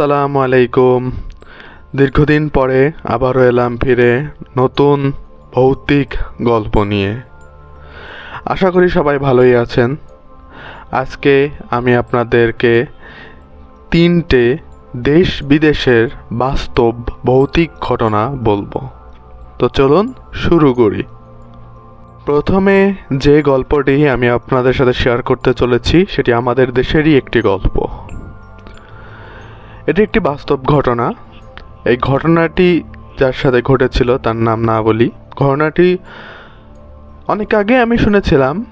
আসসালামু আলাইকুম। দীর্ঘদিন পরে আবারও এলাম ফিরে নতুন ভৌতিক গল্প নিয়ে। আশা করি সবাই ভালোই আছেন। আজকে আমি আপনাদেরকে তিনটে দেশ বিদেশের বাস্তব ভৌতিক ঘটনা বলব। তো চলুন শুরু করি। প্রথমে যে গল্পটি আমি আপনাদের সাথে শেয়ার করতে চলেছি, সেটি আমাদের দেশেরই একটি গল্প। এটি একটি বাস্তব ঘটনা। এই ঘটনাটি যার সাথে ঘটেছিল তার নাম না বলি। ঘটনাটি অনেক আগে আমি শুনেছিলাম।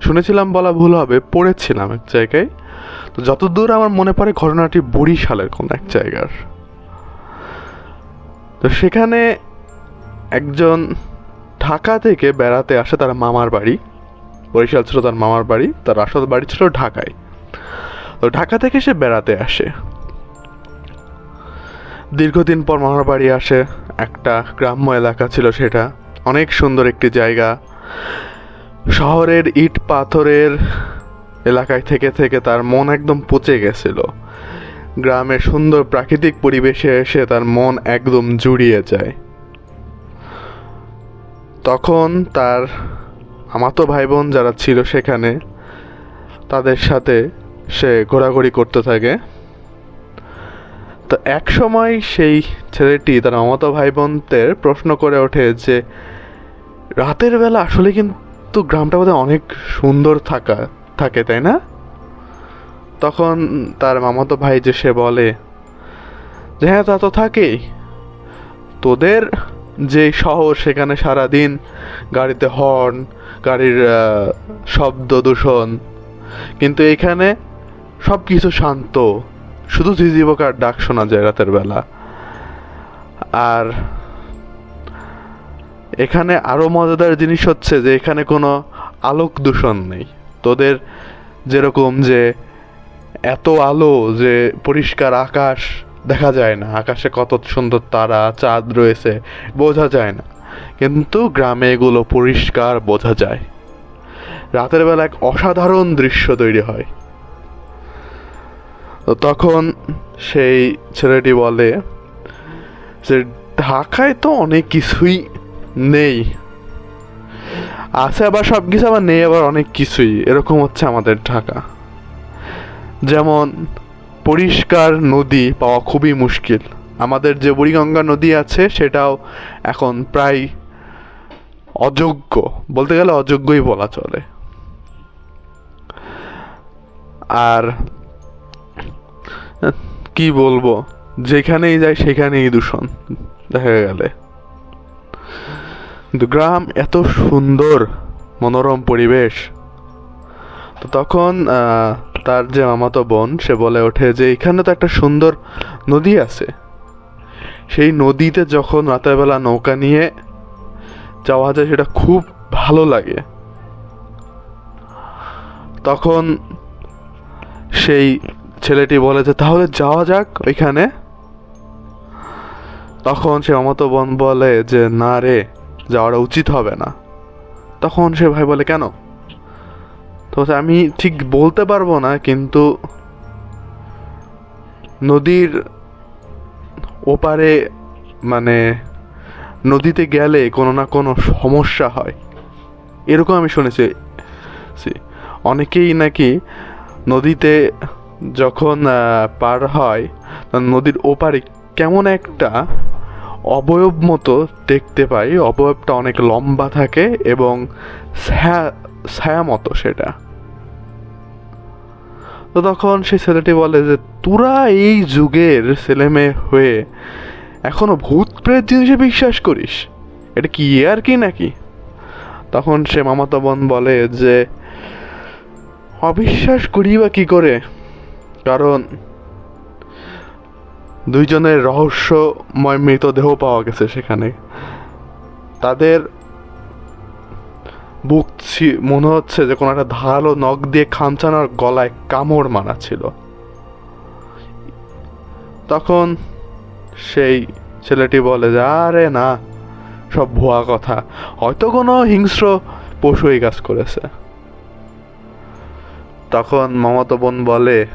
শুনেছিলাম বলা ভুল হবে, পড়েছিলাম এক জায়গায়। তো যতদূর আমার মনে পড়ে, ঘটনাটি বরিশালের কোনো এক জায়গার। তো সেখানে একজন ঢাকা থেকে বেড়াতে আসে তার মামার বাড়ি। বরিশাল ছিল তার মামার বাড়ি, তার আসল বাড়ি ছিল ঢাকায়। তো ঢাকা থেকে সে বেড়াতে আসে। দীর্ঘদিন পর মামার বাড়ি আসে, একটা গ্রাম্য এলাকা ছিল সেটা। অনেক সুন্দর একটি জায়গা। শহরের ইট পাথরের এলাকায় থেকে থেকে তার মন একদম পচে গেছিল। গ্রামের সুন্দর প্রাকৃতিক পরিবেশে এসে তার মন একদম জুড়িয়ে যায়। তখন তার আমাতো ভাই বোন যারা ছিল সেখানে, তাদের সাথে সে ঘোরাঘুরি করতে থাকে। তো এক সময় সেই ছেলেটি তার মামাতো ভাই বোনদের প্রশ্ন করে ওঠে যে, রাতের বেলা আসলে কিন্তু গ্রামটা বোধহয় অনেক সুন্দর থাকা, থাকে, তাই না? তখন তার মামাতো ভাই যে সে বলে, যে হ্যাঁ তা তো থাকেই। তোদের যে শহর সেখানে সারাদিন গাড়িতে হর্ন, গাড়ির শব্দ দূষণ, কিন্তু এখানে সব কিছু শান্ত। শুধু ঝিঝি পোকার ডাক শোনা যায় রাতের বেলা। আর এখানে আরও মজাদার জিনিস হচ্ছে যে এখানে কোনো আলোক দূষণ নেই। তোদের যেরকম যে এত আলো যে পরিষ্কার আকাশ দেখা যায় না, আকাশে কত সুন্দর তারা, চাঁদ রয়েছে, বোঝা যায় না। কিন্তু গ্রামে এগুলো পরিষ্কার বোঝা যায়। রাতের বেলা এক অসাধারণ দৃশ্য তৈরি হয়। তো তখন সেই ছেলেটি বলে যে, ঢাকায় তো অনেক কিছুই নেই। আছে আবার সব কিছু আবার নেই আবার অনেক কিছুই। এরকম হচ্ছে আমাদের ঢাকা। যেমন, পরিষ্কার নদী পাওয়া খুবই মুশকিল। আমাদের যে বুড়িগঙ্গা নদী আছে, সেটাও এখন প্রায় অযোগ্য। বলতে গেলে অযোগ্যই বলা চলে। আর কি বলব? যেখানেই যায় সেখানেই দূষণ। দেখা গেলে। গ্রাম এত সুন্দর, মনোরম পরিবেশ। তো তখন তার যে মামাতো বোন, সে বলে ওঠে যে, এখানে তো একটা সুন্দর নদী আছে। সেই নদীতে যখন রাতের বেলা নৌকা নিয়ে যাওয়া যায়, সেটা খুব ভালো লাগে। তখন সেই ছেলেটি বলে যে তাহলে যাওয়া যাক ওইখানে? তখন সে মামাতো বোন বলে যে, না রে, যাওয়াটা উচিত হবে না। তখন সে ভাই বলে, কেন? তো আমি ঠিক বলতে পারব না, কিন্তু নদীর ওপারে মানে নদীতে গেলে কোনো না কোনো সমস্যা হয়। এরকম আমি শুনেছি। অনেকেই নাকি নদীতে যখন পার হয় নদীর ওপারে কেমন একটা অবয়ব মতো দেখতে পাই। অবয়বটা অনেক লম্বা থাকে এবং ছায়া মতো সেটা। তো তখন সেই ছেলেটি বলে যে, তোরা এই যুগের ছেলেমেয়ে হয়ে এখনও ভূত প্রেত জিনিসে বিশ্বাস করিস? এটা কি আর কি নাকি? তখন সে মামাতো বোন বলে যে, অবিশ্বাস করি বা কি করে? কারণ দুইজনের রহস্যময় মৃতদেহ পাওয়া গেছে সেখানে। তাদের বুক মনে হচ্ছে যে কোনো একটা ধারালো নখ দিয়ে খামচানোর গলায় কামড় মারা ছিল। তখন সেই ছেলেটি বলে যে, আরে না, সব ভুয়া কথা। হয়তো কোনো হিংস্র পশু এই কাজ করেছে। তখন মামাতো বোন বলে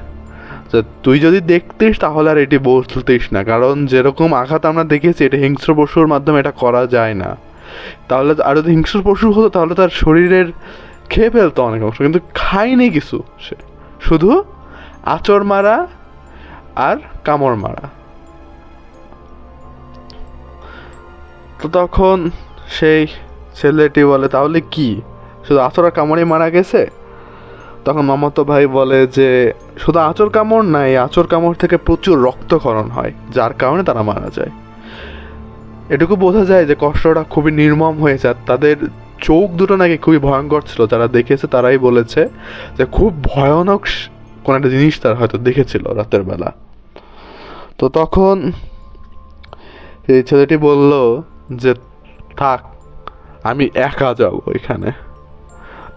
যে তুই যদি দেখতিস তাহলে আর এটি বলতিস না। কারণ যেরকম আঘাত আমরা দেখেছি, এটা হিংস্র পশুর মাধ্যমে এটা করা যায় না। তাহলে আর যদি হিংস্র পশু হতো, তাহলে তার শরীরের খেয়ে ফেলতো অনেক অংশ। কিন্তু খায়নি কিছু সে। শুধু আচর মারা আর কামড় মারা। তো তখন সেই ছেলেটি বলে, তাহলে কি? শুধু আচর আর কামড়ে মারা গেছে? তখন মামাতো ভাই বলে যে, শুধু আচর কামড় না, এই আচর কামড় থেকে প্রচুর রক্তক্ষরণ হয়, যার কারণে তারা মারা যায়। এটুকু বোঝা যায় যে কষ্টটা খুবই নির্মম হয়েছে তাদের চোখ দুটো নাকি খুবই ভয়ঙ্কর ছিল। যারা দেখেছে তারাই বলেছে যে, খুব ভয়ানক কোনো একটা জিনিস তারা হয়তো দেখেছিল রাতের বেলা। তো তখন এই ছেলেটি বলল যে, থাক, আমি একা যাব এখানে।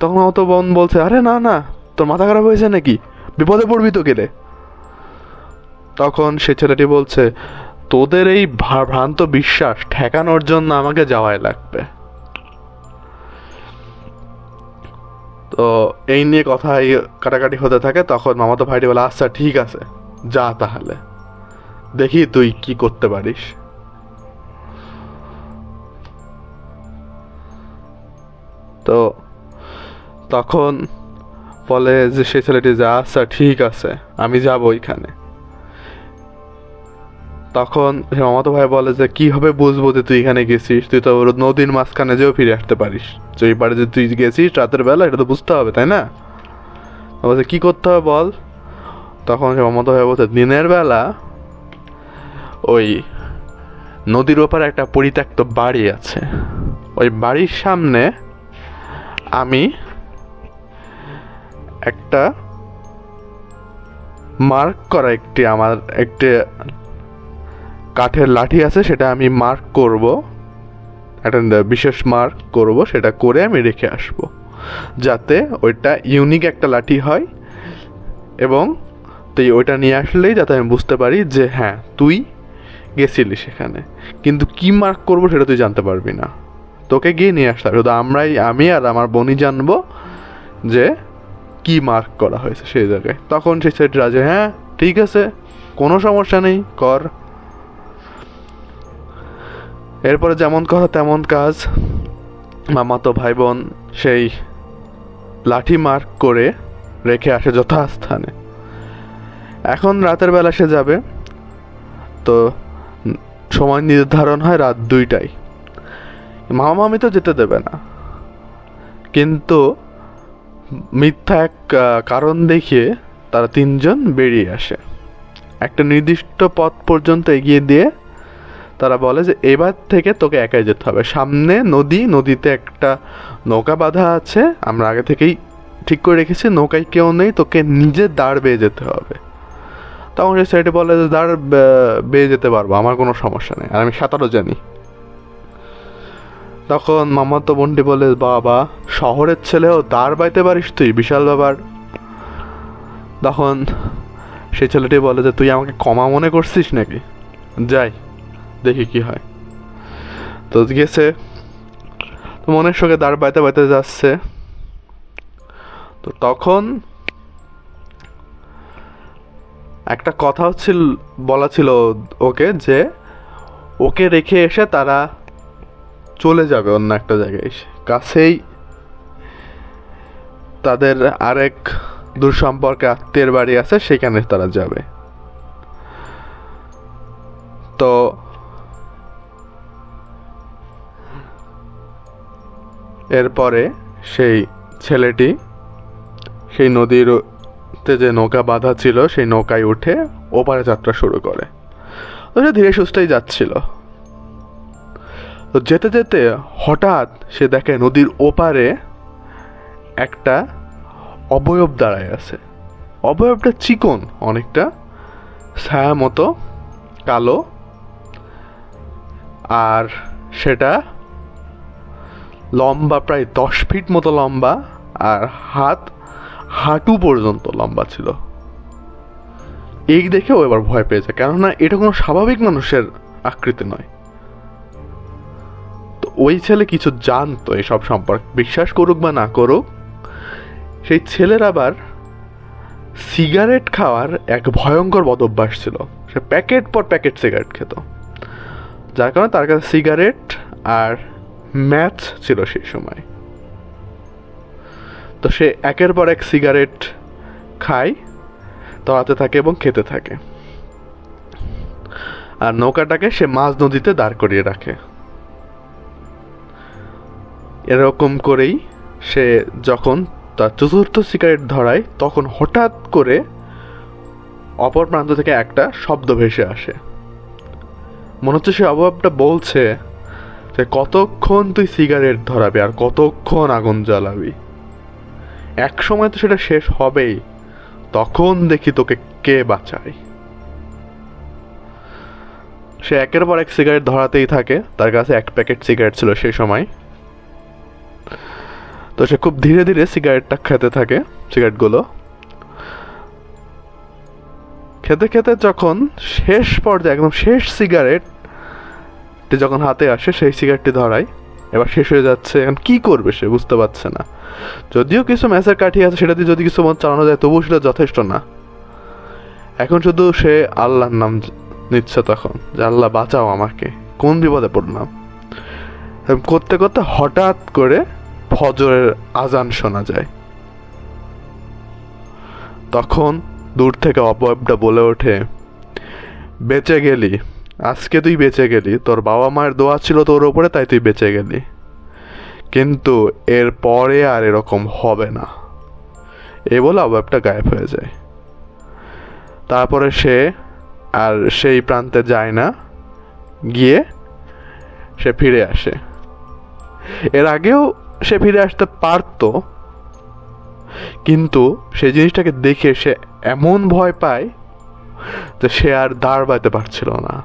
তখন অত বোন বলছে, আরে না না, তোর মাথা খারাপ হয়েছে নাকি? বিপদে পড়বি তো গেলে তখন সে ছেলেটি বলছে, তোদের এই ভ্রান্ত বিশ্বাস ঠেকানোর জন্য আমাকে যাওয়াই লাগবে। তো এই নিয়ে কথাই কাটাকাটি হতে থাকে। তখন মামাতো ভাইটি বলে আচ্ছা ঠিক আছে, যা তাহলে। দেখি তুই কি করতে পারিস। তো তখন বলে যে সে ছেলেটি যা আচ্ছা ঠিক আছে, আমি যাব ওইখানে। তখন মামাতো ভাই বলে যে কীভাবে বুঝব যে তুই এখানে গেছিস? তুই তো নদীর মাঝখানে যেও ফিরে আসতে পারিস। যে এই পারে যে তুই গেছিস রাতের বেলা, এটা তো বুঝতে হবে, তাই না? বলছে কি করতে হবে বল? তখন সে মামাতো ভাই বলছে, দিনের বেলা ওই নদীর ওপারে একটা পরিত্যক্ত বাড়ি আছে। ওই বাড়ির সামনে আমি একটা মার্ক করা একটি আমার একটি কাঠের লাঠি আছে, সেটা আমি মার্ক করব। একটা বিশেষ মার্ক করব, সেটা করে আমি রেখে আসব। যাতে ওইটা ইউনিক একটা লাঠি হয় এবং তুই ওইটা নিয়ে আসলেই যাতে আমি বুঝতে পারি যে হ্যাঁ তুই গেছিলি সেখানে। কিন্তু কি মার্ক করব সেটা তুই জানতে পারবি না। তোকে গিয়ে নিয়ে আসতে হবে। শুধু আমরাই, আমি আর আমার বোনই জানব যে কি মার্ক করা হয়েছে সেই জায়গায়। তখন সে সেট রাজে হ্যাঁ ঠিক আছে, কোনো সমস্যা নেই, কর। এরপরে যেমন কথা তেমন কাজ। মামাতো ভাই বোন সেই লাঠি মার্ক করে রেখে আসে যথাস্থানে। এখন রাতের বেলা সে যাবে, তো সময় নির্ধারণ হয় রাত দুইটায়। মামা মামি তো যেতে দেবে না। কিন্তু মিথ্যা এক কারণ দেখিয়ে তারা তিনজন বেরিয়ে আসে। একটা নির্দিষ্ট পথ পর্যন্ত এগিয়ে দিয়ে তারা বলে যে, এবার থেকে তোকে একাই যেতে হবে। সামনে নদী, নদীতে একটা নৌকা বাঁধা আছে। আমরা আগে থেকেই ঠিক করে রেখেছি, নৌকায় কেউ নেই, তোকে নিজে দাঁড় বেয়ে যেতে হবে। তখন সে সাইডে বলে যে, দাঁড় বেয়ে যেতে পারব, আমার কোনো সমস্যা নেই। আর আমি সাঁতারও জানি। তখন মামাতো বোনটি বলে, বাবা, শহরের ছেলেও দাঁড় বাইতে পারিস তুই, বিশাল ব্যাপার। তখন সেই ছেলেটি বলে, যে তুই আমাকে কমা মনে করছিস নাকি? যাই, দেখি কি হয়। তো গেছে। তো মনের সঙ্গে দাঁড় বাইতে বাইতে যাচ্ছে। তো তখন একটা কথা হচ্ছিল বলা ছিল ওকে, যে ওকে রেখে এসে তারা চলে যাবে অন্য একটা জায়গায় কাছেই তাদের আরেক সম্পর্কে আত্মীয়ের বাড়ি আছে, সেখানে তারা যাবে। তো এরপরে সেই ছেলেটি সেই নদীর যে নৌকা বাঁধা ছিল, সেই নৌকায় উঠে ওপারে যাত্রা শুরু করে। ধীরে সুস্থই যাচ্ছিল। তো যেতে যেতে হঠাৎ সে দেখে নদীর ওপারে একটা অবয়ব দাঁড়ায় আছে। অবয়বটা চিকন, অনেকটা ছায়া মতো, কালো, আর সেটা লম্বা, প্রায় দশ ফিট মতো লম্বা, আর হাত হাঁটু পর্যন্ত লম্বা ছিল। এই দেখেও এবার ভয় পেয়েছে কেননা এটা কোনো স্বাভাবিক মানুষের আকৃতি নয়। ওই ছেলে কিছু জানতো এসব সম্পর্কে, বিশ্বাস করুক বা না করুক, সেই ছেলের আবার সিগারেট খাওয়ার এক ভয়ঙ্কর বদভ্যাস ছিল। সে প্যাকেট পর প্যাকেট সিগারেট খেত। যার কারণে তার কাছে সিগারেট আর ম্যাচ ছিল সেই সময়। তো সে একের পর এক সিগারেট খায়, তলাতে থাকে এবং খেতে থাকে। আর নৌকাটাকে সে মাঝ নদীতে দাঁড় করিয়ে রাখে। এরকম করেই সে যখন তার চতুর্থ সিগারেট ধরায়, তখন হঠাৎ করে অপর প্রান্ত থেকে একটা শব্দ ভেসে আসে। মনে হচ্ছে সে অভাবটা বলছে যে, কতক্ষণ তুই সিগারেট ধরাবি আর কতক্ষণ আগুন জ্বালাবি? এক সময় তো সেটা শেষ হবেই, তখন দেখি তোকে কে বাঁচায়। সে একের পর এক সিগারেট ধরাতেই থাকে, তার কাছে এক প্যাকেট সিগারেট ছিল সেই সময়। তো সে খুব ধীরে ধীরে সিগারেটটা খেতে থাকে, সিগারেটগুলো। খেতে খেতে যখন শেষ পর্যায়ে, একদম শেষ সিগারেটটি যখন হাতে আসে, সেই সিগারেটটি ধরায়। এবার শেষ হয়ে যাচ্ছে, এখন কি করবে সে বুঝতে পারছে না। যদিও কিছু ম্যাচের কাঠি আছে, সেটা দিয়ে যদি কিছু মত চালানো যায়, তবুও সেটা যথেষ্ট না। এখন শুধু সে আল্লাহর নাম নিচ্ছে তখন, যে আল্লাহ বাঁচাও আমাকে, কোন বিপদে পড়লাম। করতে করতে হঠাৎ করে ফজরের আজান শোনা যায়। তখন দূর থেকে অপয়বটা বলে ওঠে, বেঁচে গেলি, আজকে তুই বেঁচে গেলি, তোর বাবা মায়ের দোয়া ছিল তোর ওপরে তাই তুই বেঁচে গেলি। কিন্তু এর পরে আর এরকম হবে না। এ বলে অবয়বটা গায়েব হয়ে যায়। তারপরে সে আর সেই প্রান্তে যায় না, গিয়ে সে ফিরে আসে। এর আগেও সে ফিরে আসতে পারতো, কিন্তু সেই জিনিসটাকে দেখে সে এমন ভয় পায় যে সে আর দাঁড় বাঁধতে পারছিল না।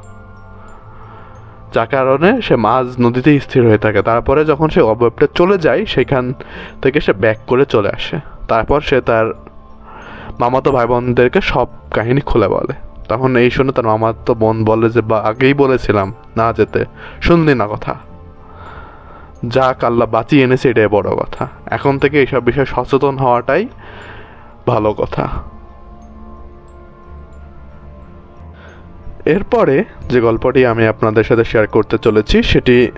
যার কারণে সে মাঝ নদীতেই স্থির হয়ে থাকে। তারপরে যখন সে অবয়বটা চলে যায়, সেখান থেকে সে ব্যাক করে চলে আসে। তারপর সে তার মামাতো ভাই বোনদেরকে সব কাহিনী খুলে বলে। তখন এই শুনে তার মামাতো বোন বলে যে, বা, আগেই বলেছিলাম না যেতে। শুনলি না কথা। যা কাল্লা বাঁচিয়ে এনেছে, এটাই বড় কথা। এখন থেকে এইসব বিষয়ে সচেতন হওয়াটাই ভালো কথা। এরপরে যে গল্পটি আমি আপনাদের সাথে শেয়ার করতে চলেছি, সেটি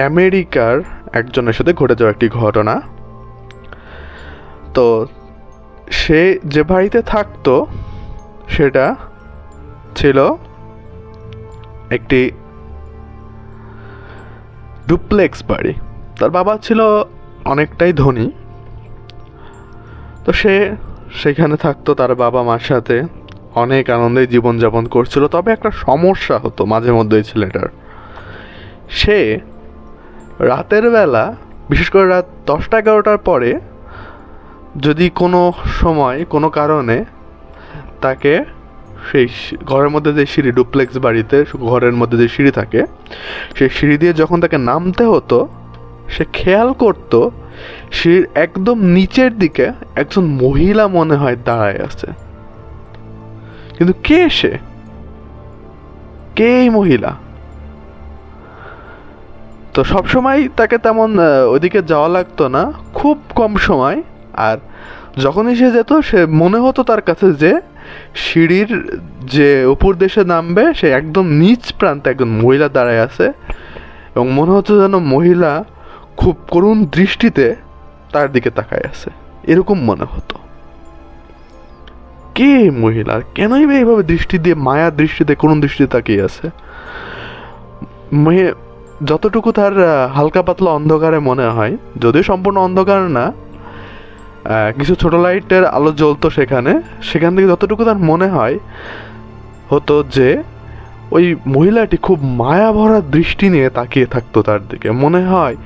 আমেরিকার একজনের সাথে ঘটে যাওয়া একটি ঘটনা। তো, সে যে বাড়িতে থাকতো, সেটা ছিল একটি ডুপ্লেক্স বাড়ি। তার বাবা ছিল অনেকটাই ধনী। তো সে সেখানে থাকতো, তার বাবা মার সাথে। অনেক আনন্দে জীবনযাপন করছিল। তবে একটা সমস্যা হতো মাঝে মধ্যে ছেলেটার। সে রাতের বেলা, বিশেষ করে রাত দশটা এগারোটার পরে, যদি কোনো সময়, কোনো কারণে তাকে সেই ঘরের মধ্যে যে সিঁড়ি ডুপ্লেক্স বাড়িতে ঘরের মধ্যে যে সিঁড়ি থাকে সেই সিঁড়ি দিয়ে যখন তাকে নামতে হতো সে খেয়াল করতো সিঁড়ির একদম নিচের দিকে একজন মহিলা মনে হয় দাঁড়ায় আছে। কিন্তু কে সে? কে এই মহিলা? তো সবসময় তাকে তেমন আহ, ওইদিকে যাওয়া লাগতো না খুব কম সময়। আর যখনই সে যেত সে মনে হতো তার কাছে যে সিঁড়ির যে উপর দেশে নামবে, সে একদম নিচ প্রান্তে একজন মহিলা দাঁড়ায় আছে এবং মনে হচ্ছে যেন মহিলা খুব করুণ দৃষ্টিতে তার দিকে তাকায় আছে। এরকম মনে হতো। কে মহিলা? কেনই বা এইভাবে দৃষ্টি দিয়ে, মায়া দৃষ্টিতে, করুণ দৃষ্টিতে তাকিয়ে আছে? যতটুকু তার হালকা পাতলা অন্ধকারে মনে হয়, যদিও সম্পূর্ণ অন্ধকার না কিছু ছোট লাইটের আলো জ্বলতো সেখানে। সেখান থেকে যতটুকু তার মনে হয়, হতো যে ওই মহিলাটি খুব মায়া ভরা দৃষ্টি নিয়ে তাকিয়ে থাকতো তার দিকে। মনে হয়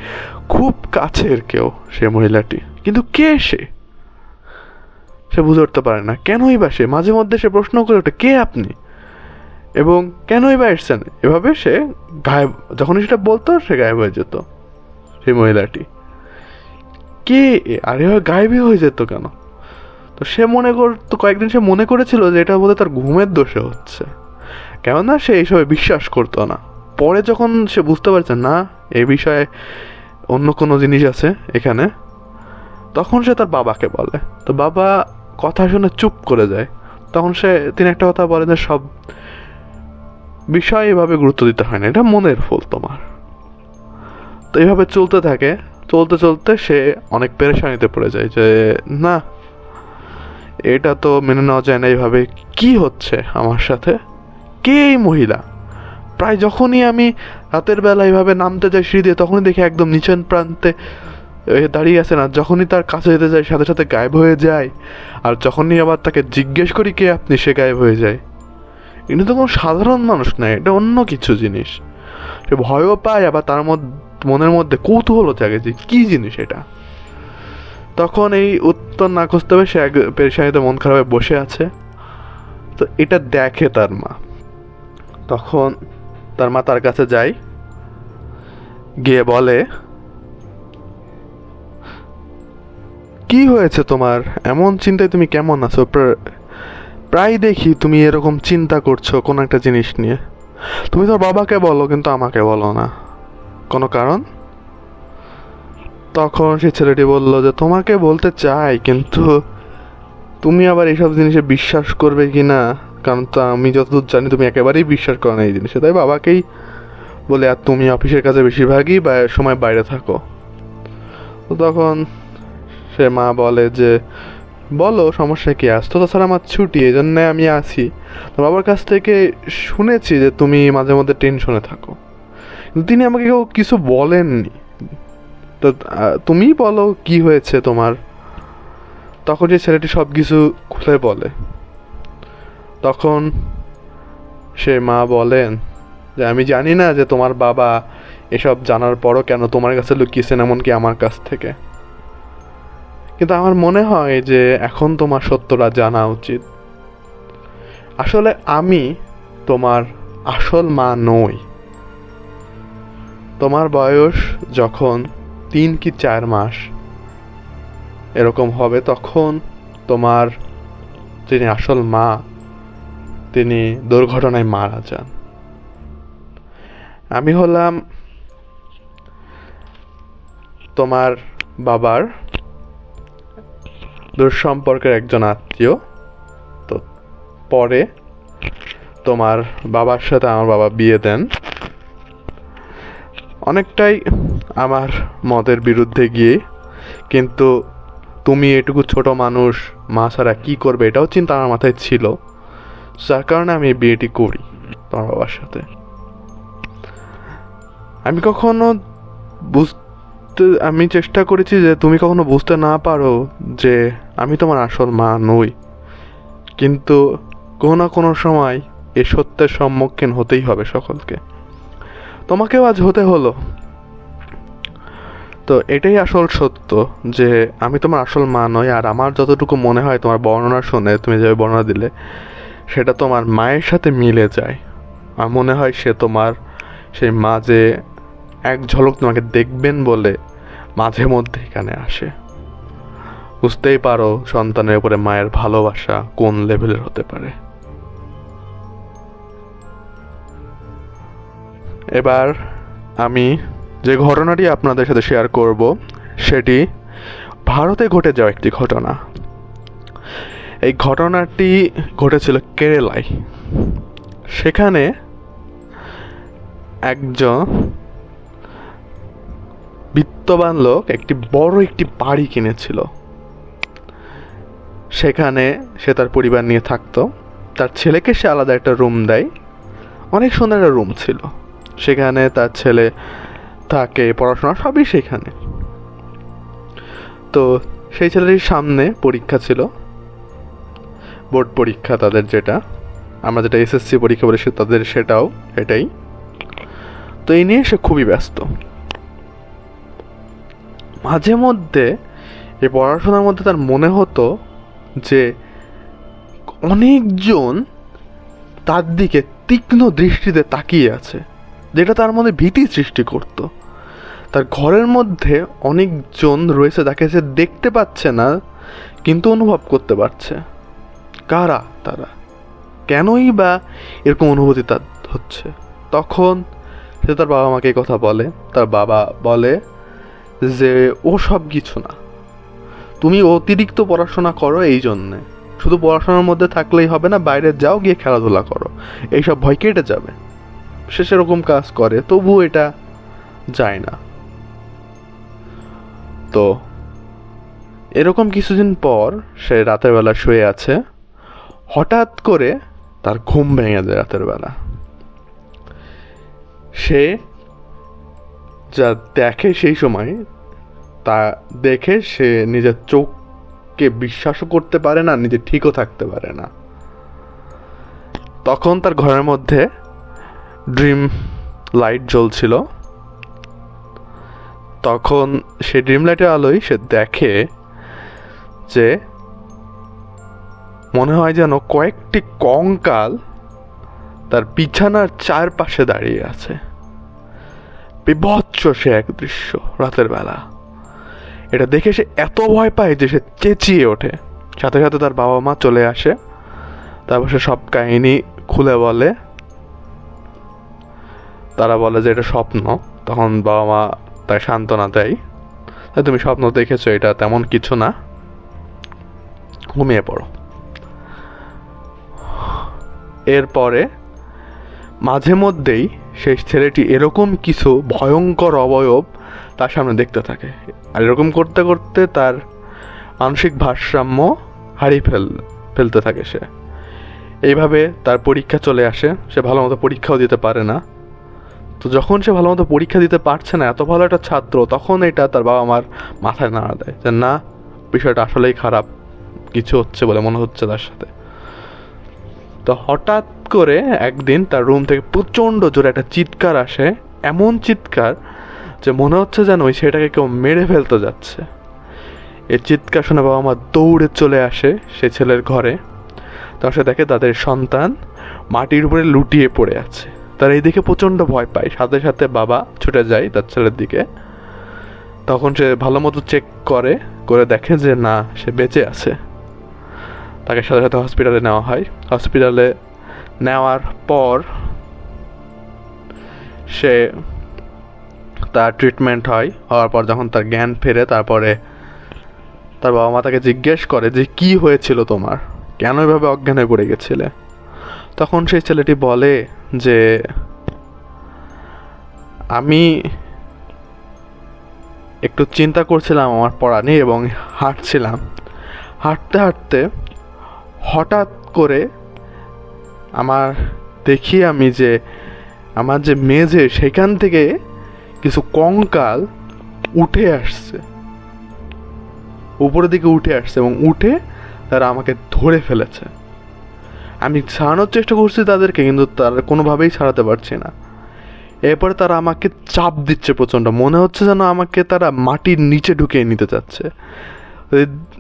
খুব কাছের কেউ সে মহিলাটি। কিন্তু কে সে? সে বুঝে উঠতে পারে না। কেনই বা সে? মাঝে মধ্যে সে প্রশ্ন করে ওঠে, কে আপনি? এবং কেনই বা এসছেন? এভাবে সে গায়েব যখনই সেটা বলতো, সে গায়েব হয়ে যেত, সেই মহিলাটি। কে? আর এভাবে গায়েবই হয়ে যেত কেন? তো সে মনে করতো কয়েকদিন সে মনে করেছিল যে এটা বোধহয় তার ঘুমের দোষে হচ্ছে। কেননা সে এইসবে বিশ্বাস করতো না। পরে যখন সে বুঝতে পারছে, না এ বিষয়ে অন্য কোনো জিনিস আছে এখানে, তখন সে তার বাবাকে বলে। তো বাবা কথা শুনে চুপ করে যায়। তখন সে, তিনি একটা কথা বলেন যে, সব বিষয় এভাবে গুরুত্ব দিতে হয় না। এটা মনের ভুল তোমার। তো এইভাবে চলতে থাকে। চলতে চলতে সে অনেক পেরেশানিতে পড়ে যায় যে, না, এটা তো মেনে নেওয়া যায় না এইভাবে। কি হচ্ছে আমার সাথে? কে এই মহিলা? প্রায় যখনই আমি রাতের বেলা এইভাবে নামতে যাই সিঁড়ি দিয়ে, তখনই দেখি একদম নিচের প্রান্তে দাঁড়িয়ে আছে না, যখনই তার কাছে যেতে যায় সাথে সাথে গায়েব হয়ে যায়। আর যখনই আবার তাকে জিজ্ঞেস করি কে আপনি, সে গায়েব হয়ে যায়। এটা তো কোনো সাধারণ মানুষ না, এটা অন্য কিছু জিনিস। সে ভয়ও পায়, আবার তার মধ্যে মনের মধ্যে কৌতূহলও জাগে যে কী জিনিস এটা। তখন এই উত্তর না খুঁজতে হবে, সে এক পেরেশানিতে মন খারাপে বসে আছে। তো এটা দেখে তার মা। তখন তার মা তার কাছে যায় গিয়ে বলে, কি হয়েছে তোমার? এমন চিন্তায় তুমি কেমন আছো? প্রা- প্রায় দেখি তুমি এরকম চিন্তা করছ কোনো একটা জিনিস নিয়ে। তুমি তোর বাবাকে বলো, কিন্তু আমাকে বলো না। কোনো কারণ? তখন সে ছেলেটি বলল যে, তোমাকে বলতে চাই, কিন্তু তুমি আবার এইসব জিনিসে বিশ্বাস করবে কি না? কারণ তো আমি যতদূর জানি, তুমি একেবারেই বিশ্বাস করো না এই জিনিসে। তাই বাবাকেই বলে, আর তুমি অফিসের কাছে বেশিরভাগই বা সময় বাইরে থাকো। তো তখন সে মা বলে যে, বলো, সমস্যা কি? আসতো তাছাড়া আমার ছুটি এই জন্য আমি আসি তো বাবার কাছ থেকে শুনেছি যে, তুমি মাঝে মধ্যে টেনশনে থাকো। তিনি আমাকে কেউ কিছু বলেননি। তো তুমিই বলো কি হয়েছে তোমার। তখন যে ছেলেটি সব কিছু খুলে বলে। তখন সে মা বলেন যে, আমি জানি না যে তোমার বাবা এসব জানার পরও কেন তোমার কাছে লুকিয়েছেন এমনকি আমার কাছ থেকে। কিন্তু আমার মনে হয় যে এখন তোমার সত্যটা জানা উচিত। আসলে আমি তোমার আসল মা নই। তোমার বয়স যখন তিন কি চার মাস, এরকম হবে তখন তোমার যিনি আসল মা, তিনি দুর্ঘটনায় মারা যান। আমি হলাম তোমার বাবার দূর সম্পর্কের একজন আত্মীয়। তো পরে তোমার বাবার সাথে আমার বাবা বিয়ে দেন। অনেকটাই আমার মতের বিরুদ্ধে গিয়ে, কিন্তু তুমি এটুকু ছোট মানুষ, মা ছাড়া কী করবে এটাও চিন্তা আমার মাথায় ছিল। যার কারণে আমি বিয়েটি করি তোমার বাবার সাথে। আমি কখনো বুঝতে, আমি চেষ্টা করেছি যে তুমি কখনো বুঝতে না পারো যে আমি তোমার আসল মা নই। কিন্তু কোনো না কোনো সময় এ সত্যের সম্মুখীন হতেই হবে সকলকে। তোমাকেও আজ হতে হলো। তো এটাই আসল সত্য যে আমি তোমার আসল মা নই, আর আমার যতটুকু মনে হয় তোমার বর্ণনা শুনে, তুমি যে বর্ণনা দিলে, সেটা তোমার মায়ের সাথে মিলে যায়। আমার মনে হয় সে তোমার, সেই মা যে এক ঝলক তোমাকে দেখবেন বলে মাঝে মধ্যে এখানে আসে। বুঝতেই পারো সন্তানের উপরে মায়ের ভালোবাসা কোন লেভেলের হতে পারে। এবার আমি যে ঘটনাটি আপনাদের সাথে শেয়ার করব, সেটি ভারতে ঘটে যাওয়া একটি ঘটনা। এই ঘটনাটি ঘটেছিল কেরালায়। সেখানে একজন বিত্তবান লোক একটি বড় একটি বাড়ি কিনেছিল। সেখানে সে তার পরিবার নিয়ে থাকতো। তার ছেলেকে সে আলাদা একটা রুম দেয়। অনেক সুন্দর একটা রুম ছিল। সেখানে তার ছেলে থাকে, পড়াশোনা সবই সেখানে। তো সেই ছেলেটির সামনে পরীক্ষা ছিল, বোর্ড পরীক্ষা তাদের যেটা, আমরা যেটা এসএসসি পরীক্ষা বলেছি তাদের সেটাও, এটাই। তো এই নিয়ে সে খুবই ব্যস্ত। মাঝে মধ্যে এই পড়াশোনার মধ্যে তার মনে হতো যে অনেকজন তার দিকে তীক্ষ্ণ দৃষ্টিতে তাকিয়ে আছে। যেটা তার মধ্যে ভীতি সৃষ্টি করত। তার ঘরের মধ্যে অনেকজন রয়েছে যাকে সে দেখতে পাচ্ছে না, কিন্তু অনুভব করতে পারছে। কারা তারা? কেনই বা এরকম অনুভূতি তার হচ্ছে? তখন সে তার বাবা মাকে কথা বলে। তার বাবা বলে যে, ও সব কিছু না। তুমি অতিরিক্ত পড়াশোনা করো এই জন্যে। শুধু পড়াশোনার মধ্যে থাকলেই হবে না, বাইরে যাও গিয়ে খেলাধুলা করো। এইসব ভয় কেটে যাবে। সে সেরকম কাজ করে তবু এটা যায় না। তো, এরকম কিছুদিন পর সে রাতের বেলা শুয়ে আছে, হঠাৎ করে তার ঘুম ভেঙে যায় রাতের বেলা। সে যা দেখে সেই সময়, তা দেখে সে নিজের চোখকে বিশ্বাসও করতে পারে না, নিজে ঠিকও থাকতে পারে না। তখন তার ঘরের মধ্যে ড্রিম লাইট জ্বলছিল। তখন সে ড্রিম লাইটের আলোয় সে দেখে যে মনে হয় যেন কয়েকটি কঙ্কাল তার বিছানার চারপাশে দাঁড়িয়ে আছে। বিভৎস সে এক দৃশ্য রাতের বেলা। এটা দেখে সে এত ভয় পায় যে সে চেঁচিয়ে ওঠে। সাথে সাথে তার বাবা মা চলে আসে। তারপর সে সব কাহিনী খুলে বলে। তারা বলে যে এটা স্বপ্ন, তখন বাবা মা তাই সান্ত্বনা দেয় "তা তুমি স্বপ্ন দেখেছ, এটা তেমন কিছু না। ঘুমিয়ে পড়ো। এরপরে মাঝে মধ্যেই সেই ছেলেটি এরকম কিছু ভয়ঙ্কর অবয়ব তার সামনে দেখতে থাকে। আর এরকম করতে করতে তার মানসিক ভারসাম্য হারিয়ে ফেল, ফেলতে থাকে সে। এইভাবে তার পরীক্ষা চলে আসে। সে ভালো মতো পরীক্ষাও দিতে পারে না। তো যখন সে ভালো মতো পরীক্ষা দিতে পারছে না, এত ভালো একটা ছাত্র, তখন এটা তার বাবা মার মাথায় নাড়া দেয় যে, না, বিষয়টা আসলেই খারাপ। কিছু হচ্ছে বলে মনে হচ্ছে তার সাথে। তো হঠাৎ করে একদিন তার রুম থেকে প্রচণ্ড জোরে একটা চিৎকার আসে, এমন চিৎকার যে মনে হচ্ছে যেন ওই ছেলেটাকে কেউ মেরে ফেলতে যাচ্ছে। এই চিৎকার শুনে বাবা মা দৌড়ে চলে আসে সে ছেলের ঘরে। তখন সে দেখে তাদের সন্তান মাটির উপরে লুটিয়ে পড়ে আছে। তারা এই দিকে প্রচণ্ড ভয় পায়। সাথে সাথে বাবা ছুটে যায় তার ছেলের দিকে। তখন সে ভালো মতো চেক করে করে দেখে যে না, সে বেঁচে আছে। তাকে সাথে সাথে হসপিটালে নেওয়া হয়। হসপিটালে নেওয়ার পর সে তার ট্রিটমেন্ট হয়। হওয়ার পর যখন তার জ্ঞান ফেরে, তারপরে তার বাবা মা তাকে জিজ্ঞেস করে যে, কি হয়েছিল তোমার? কেন এভাবে অজ্ঞান হয়ে পড়ে গেছিলে? তখন সেই ছেলেটি বলে যে, আমি একটু চিন্তা করছিলাম আমার পড়া নিয়ে এবং হাঁটছিলাম। হাঁটতে হাঁটতে হঠাৎ করে আমার দেখি আমি যে, আমার যে মেঝে সেখান থেকে কিছু কঙ্কাল উঠে আসছে। উপরের দিকে উঠে আসছে এবং উঠে তারা আমাকে ধরে ফেলেছে। আমি ছাড়ানোর চেষ্টা করছি তাদেরকে, কিন্তু তারা কোনোভাবেই ছাড়াতে পারছি না। এরপরে তারা আমাকে চাপ দিচ্ছে প্রচণ্ড। মনে হচ্ছে যেন আমাকে তারা মাটির নিচে ঢুকিয়ে নিতে চাচ্ছে।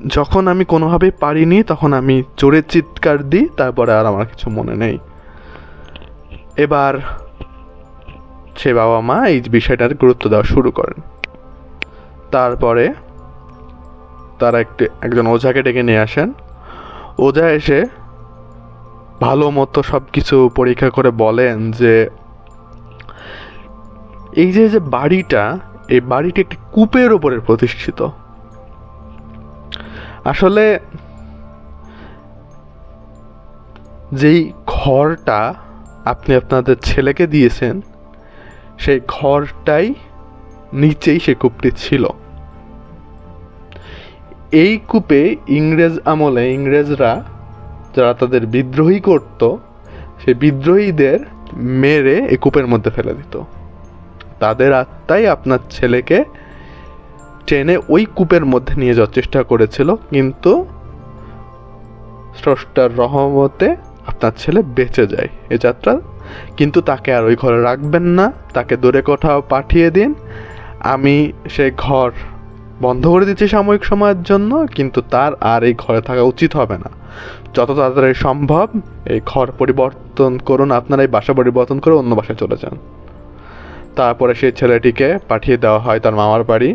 যখন আমি কোনোভাবেই পারিনি, তখন আমি জোরে চিৎকার দিই, তারপরে আর আমার কিছু মনে নেই। এবার সে বাবা মা এই বিষয়টার গুরুত্ব দেওয়া শুরু করেন। তারপরে তারা একটি, একজন ওঝাকে ডেকে নিয়ে আসেন। ওঝা এসে ভালো মতো সব কিছু পরীক্ষা করে বলেন যে এই যে যে বাড়িটা, এই বাড়িটি একটি কূপের ওপরে প্রতিষ্ঠিত। আসলে যেই ঘরটা আপনি আপনাদের ছেলেকে দিয়েছেন, সেই ঘরটাই নিচেই সে কূপটি ছিল। এই কূপে ইংরেজ আমলে ইংরেজরা যারা তাদের বিদ্রোহী করত, সেই বিদ্রোহীদের মেরে এই কূপের মধ্যে ফেলে দিত। তাদের আত্মাই আপনার ছেলেকে ট্রেনে ওই কূপের মধ্যে নিয়ে যাওয়ার চেষ্টা করেছিল, কিন্তু স্রষ্টার রহমতে আপনার ছেলে বেঁচে যায় এ যাত্রা। কিন্তু তাকে আর ওই ঘরে রাখবেন না, তাকে দূরে কোথাও পাঠিয়ে দিন। আমি সে ঘর বন্ধ করে দিচ্ছি সাময়িক সময়ের জন্য, কিন্তু তার আর এই ঘরে থাকা উচিত হবে না। যত তাড়াতাড়ি সম্ভব এই ঘর পরিবর্তন করুন, আপনারা এই বাসা পরিবর্তন করে অন্য বাসায় চলে যান। তারপরে সেই ছেলেটিকে পাঠিয়ে দেওয়া হয় তার মামার বাড়ি।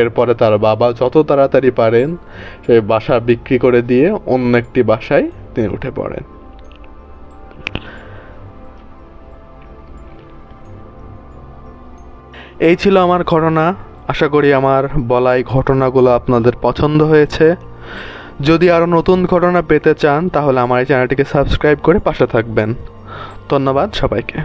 এরপরে তার বাবা যত তাড়াতাড়ি পারেন সেই বাসা বিক্রি করে দিয়ে অন্য একটি বাসায় তিনি উঠে পড়েন। এই ছিল আমার ঘটনা। আশা করি আমার বলা এই ঘটনাগুলো আপনাদের পছন্দ হয়েছে। যদি আরও নতুন ঘটনা পেতে চান, তাহলে আমার এই চ্যানেলটিকে সাবস্ক্রাইব করে পাশে থাকবেন। ধন্যবাদ সবাইকে।